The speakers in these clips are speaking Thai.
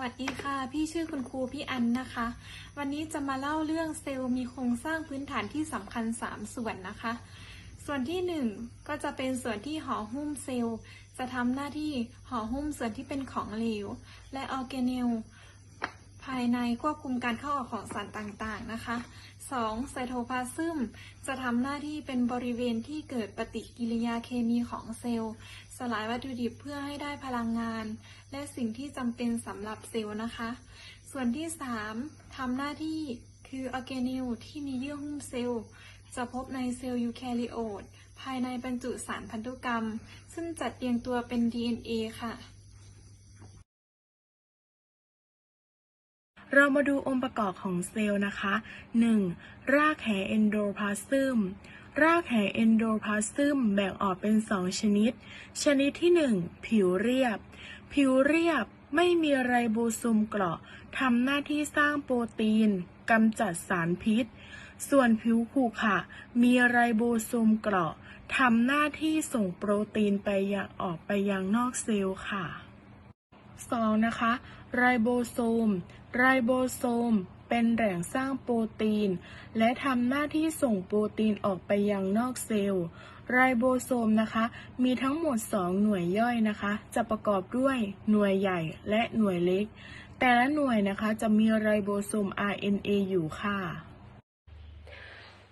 วัสดีค่ะ พี่ชื่อคุณครูพี่อันนะคะ วันนี้จะมาเล่าเรื่องเซลล์มีโครงสร้างพื้นฐานที่สำคัญ 3 ส่วนนะคะ ส่วนที่ 1 ก็จะเป็นส่วนที่ห่อหุ้มเซลล์ จะทำหน้าที่ห่อหุ้มส่วนที่เป็นของเหลว และออร์แกเนลายในควบคุมการเข้าออกของสารต่างๆนะคะ 2. ไซโทพลาซึมจะทำหน้าที่เป็นบริเวณที่เกิดปฏิกิริยาเคมีของเซลล์ สลายวัตถุดิบเพื่อให้ได้พลังงาน และสิ่งที่จำเป็นสำหรับเซลล์นะคะ ส่วนที่ 3. ทำหน้าที่คือออร์แกเนลที่มีเยื่อหุ้มเซลล์ จะพบในเซลล์ยูแคริโอตภายในบรรจุสารพันธุกรรม ซึ่งจัดเรียงตัวเป็น DNA ค่ะ เรามาดูองค์ประกอบของเซลล์นะคะ 1. รากแหเอนโดพลาซึมรากแหเอนโดพลาซึมแบ่งออกเป็น 2 ชนิด ชนิดที่ 1 ผิวเรียบ ผิวเรียบไม่มีไรโบโซมเกราะทำหน้าที่สร้างโปรตีนกำจัดสารพิษ ส่วนผิวขรุขระมีไรโบโซมเกราะทำหน้าที่ส่งโปรตีนไปยังออกไปยังนอกเซลล์ค่ะ 2. นะคะ ไรโบโซม ไรโบโซม เป็นแหล่งสร้างโปรตีน และทำหน้าที่ส่งโปรตีนออกไปยังนอกเซลล์ ไรโบโซมนะคะ มีทั้งหมด 2 หน่วยย่อยนะคะ จะประกอบด้วยหน่วยใหญ่และหน่วยเล็ก แต่ละหน่วยนะคะจะมีไรโบโซม RNA อยู่ค่ะ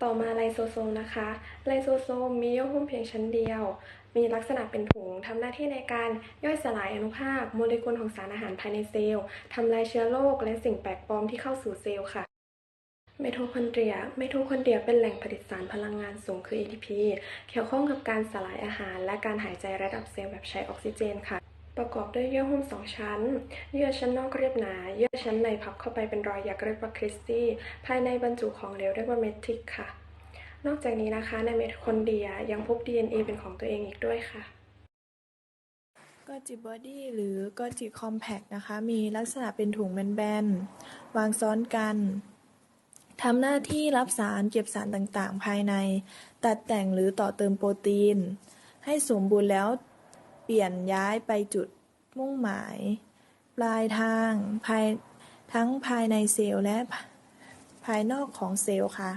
ต่อมาไลโซโซมนะคะ ไลโซโซมมีเยื่อหุ้มเพียงชั้นเดียว มีลักษณะเป็นถุงทำหน้าที่ในการย่อยสลายอนุภาคโมเลกุลของสารอาหารภายในเซลล์ทำลายเชื้อโรคและสิ่งแปลกปลอมที่เข้าสู่เซลล์ค่ะไมโทคอนเดรียไมโทคอนเดรียเป็นแหล่งผลิตสารพลังงานสูงคือ ATP เกี่ยวข้องกับการสลายอาหาร และการหายใจระดับเซลล์แบบใช้ออกซิเจนค่ะ ประกอบด้วยเยื่อหุ้มสองชั้น เยื่อชั้นนอกเรียบหนา เยื่อชั้นในพับเข้าไปเป็นรอยยักเรียกว่าคริสตี้ ภายในบรรจุของเหลวเรียกว่าเมทริกค่ะ นอกจากนี้นะคะในเมทคอนเดียยังพบ DNA เป็นของตัวเองอีกด้วยค่ะกอจิบอดี้หรือกอจิคอมแพคนะคะ มีลักษณะเป็นถุงแบนๆ วางซ้อนกันทำหน้าที่รับสารเก็บสารต่างๆ ภายใน ตัดแต่งหรือต่อเติมโปรตีน ให้สมบูรณ์แล้ว เปลี่ยนย้ายไปจุดมุ่งหมาย ปลายทางภายทั้งภายในเซลล์และภายนอกของเซลล์ค่ะ